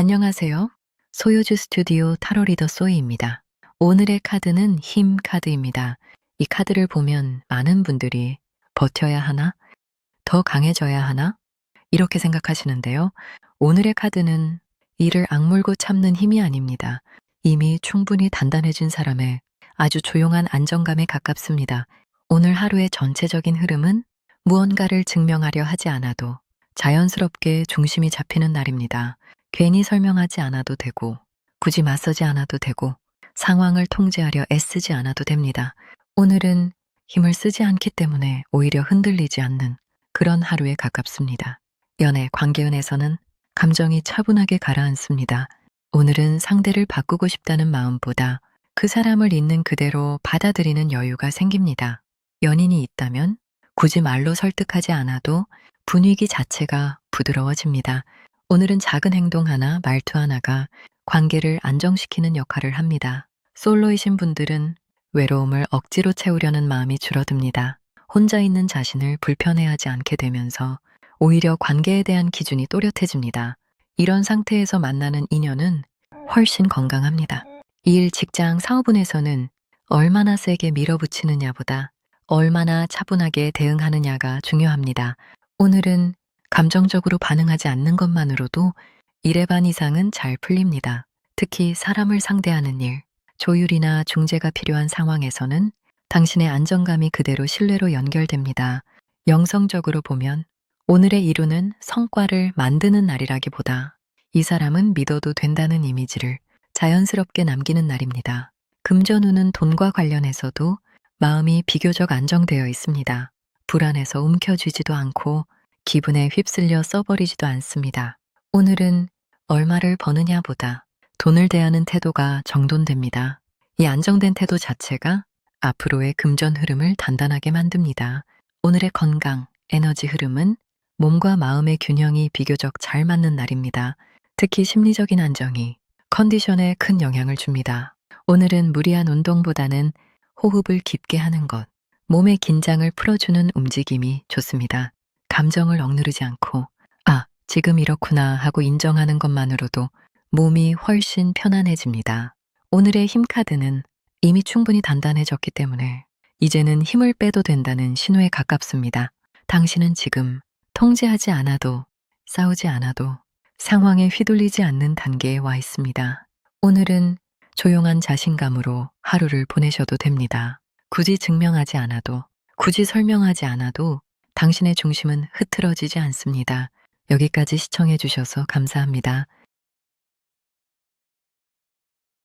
안녕하세요. 소요주 스튜디오 타로 리더 소이입니다. 오늘의 카드는 힘 카드입니다. 이 카드를 보면 많은 분들이 버텨야 하나? 더 강해져야 하나? 이렇게 생각하시는데요. 오늘의 카드는 이를 악물고 참는 힘이 아닙니다. 이미 충분히 단단해진 사람의 아주 조용한 안정감에 가깝습니다. 오늘 하루의 전체적인 흐름은 무언가를 증명하려 하지 않아도 자연스럽게 중심이 잡히는 날입니다. 괜히 설명하지 않아도 되고, 굳이 맞서지 않아도 되고, 상황을 통제하려 애쓰지 않아도 됩니다. 오늘은 힘을 쓰지 않기 때문에 오히려 흔들리지 않는 그런 하루에 가깝습니다. 연애, 관계운에서는 감정이 차분하게 가라앉습니다. 오늘은 상대를 바꾸고 싶다는 마음보다 그 사람을 있는 그대로 받아들이는 여유가 생깁니다. 연인이 있다면 굳이 말로 설득하지 않아도 분위기 자체가 부드러워집니다. 오늘은 작은 행동 하나, 말투 하나가 관계를 안정시키는 역할을 합니다. 솔로이신 분들은 외로움을 억지로 채우려는 마음이 줄어듭니다. 혼자 있는 자신을 불편해하지 않게 되면서 오히려 관계에 대한 기준이 또렷해집니다. 이런 상태에서 만나는 인연은 훨씬 건강합니다. 일, 직장, 사업운에서는 얼마나 세게 밀어붙이느냐보다 얼마나 차분하게 대응하느냐가 중요합니다. 오늘은 감정적으로 반응하지 않는 것만으로도 일의 반 이상은 잘 풀립니다. 특히 사람을 상대하는 일, 조율이나 중재가 필요한 상황에서는 당신의 안정감이 그대로 신뢰로 연결됩니다. 영성적으로 보면 오늘의 이루는 성과를 만드는 날이라기보다 이 사람은 믿어도 된다는 이미지를 자연스럽게 남기는 날입니다. 금전운은 돈과 관련해서도 마음이 비교적 안정되어 있습니다. 불안해서 움켜쥐지도 않고 기분에 휩쓸려 써버리지도 않습니다. 오늘은 얼마를 버느냐 보다 돈을 대하는 태도가 정돈됩니다. 이 안정된 태도 자체가 앞으로의 금전 흐름을 단단하게 만듭니다. 오늘의 건강, 에너지 흐름은 몸과 마음의 균형이 비교적 잘 맞는 날입니다. 특히 심리적인 안정이 컨디션에 큰 영향을 줍니다. 오늘은 무리한 운동보다는 호흡을 깊게 하는 것, 몸의 긴장을 풀어주는 움직임이 좋습니다. 감정을 억누르지 않고, 아, 지금 이렇구나 하고 인정하는 것만으로도 몸이 훨씬 편안해집니다. 오늘의 힘 카드는 이미 충분히 단단해졌기 때문에 이제는 힘을 빼도 된다는 신호에 가깝습니다. 당신은 지금 통제하지 않아도 싸우지 않아도 상황에 휘둘리지 않는 단계에 와 있습니다. 오늘은 조용한 자신감으로 하루를 보내셔도 됩니다. 굳이 증명하지 않아도, 굳이 설명하지 않아도 당신의 중심은 흐트러지지 않습니다. 여기까지 시청해 주셔서 감사합니다.